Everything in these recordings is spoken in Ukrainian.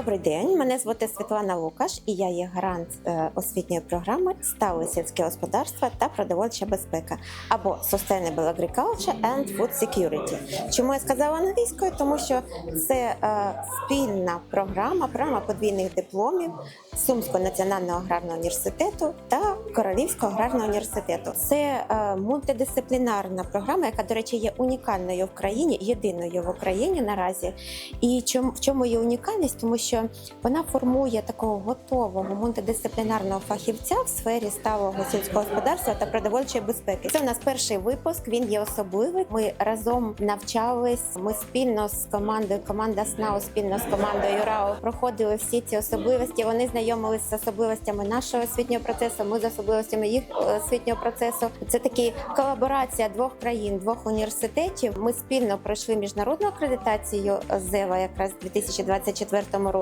Добрий день, мене звати Світлана Лукаш, і я є грант е, освітньої програми Стале сільське господарство та продовольча безпека або Sustainable Agriculture and Food Security. Чому я сказала англійською? Тому що це е, спільна програма, програма подвійних дипломів Сумського національного аграрного університету та Королівського аграрного університету. Це е, мультидисциплінарна програма, яка, до речі, є унікальною в країні, єдиною в Україні наразі. І чому в чому є унікальність? Тому що вона формує такого готового мультидисциплінарного фахівця в сфері сталого сільського господарства та продовольчої безпеки. Це у нас перший випуск. Він є особливий. Ми разом навчались. Ми спільно з командою, команда СНАУ спільно з командою РАО проходили всі ці особливості. Вони знайомилися з особливостями нашого освітнього процесу. Ми з особливостями їх е, освітнього процесу. Це такі колаборація двох країн, двох університетів. Ми спільно пройшли міжнародну акредитацію ЗЕВА якраз у 2024 році.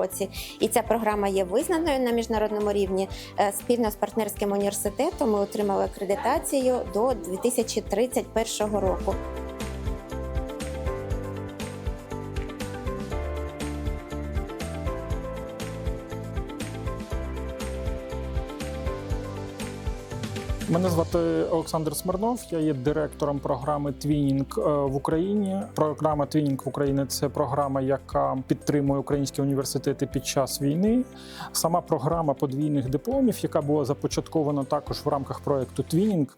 І ця програма є визнаною на міжнародному рівні. Е, Спільно з партнерським університетом ми отримали акредитацію до 2031 року. Мене звати Олександр Смирнов. Я є директором програми Твінінг е, в Україні. Програма Твінінг в Україні це програма, яка підтримує українські університети під час війни. Сама програма подвійних дипломів, яка була започаткована також в рамках проекту Твінінг.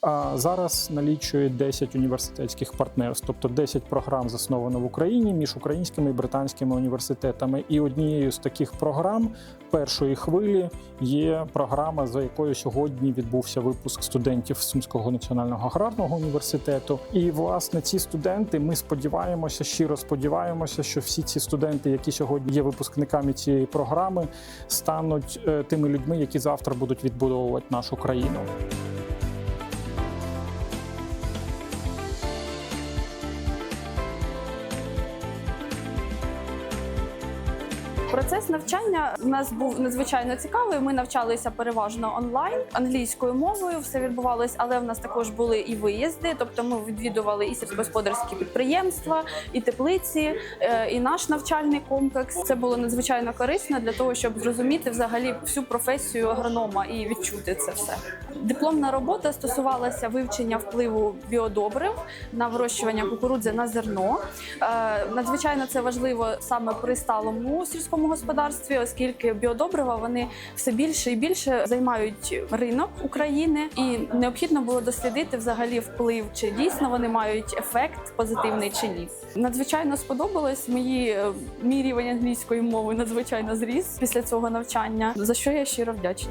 А Зараз налічує 10 університетських партнерств, тобто 10 програм засновано в Україні між українськими і британськими університетами. І однією з таких програм першої хвилі є програма, за якою сьогодні відбувся випуск студентів Сумського національного аграрного університету. І власне ці студенти, ми сподіваємося, щиро сподіваємося, що всі ці студенти, які сьогодні є випускниками цієї програми, стануть е, тими людьми, які завтра будуть відбудовувати нашу країну. Процес навчання у нас був надзвичайно цікавий. Ми навчалися переважно онлайн англійською мовою. Все відбувалось, але в нас також були і виїзди. Тобто, ми відвідували і сільськогосподарські підприємства, і теплиці, е, і наш навчальний комплекс. Це було надзвичайно корисно для того, щоб зрозуміти взагалі всю професію агронома і відчути це все. Дипломна робота стосувалася вивчення впливу біодобрив на вирощування кукурудзи на зерно. Е, Надзвичайно це важливо саме при сталому сільському господарстві, оскільки біодобрива вони все більше і більше займають ринок України, і необхідно було дослідити взагалі вплив, чи дійсно вони мають ефект позитивний чи ні. Надзвичайно сподобалось мої е, мій рівень англійської мови надзвичайно зріс після цього навчання, за що я щиро вдячна.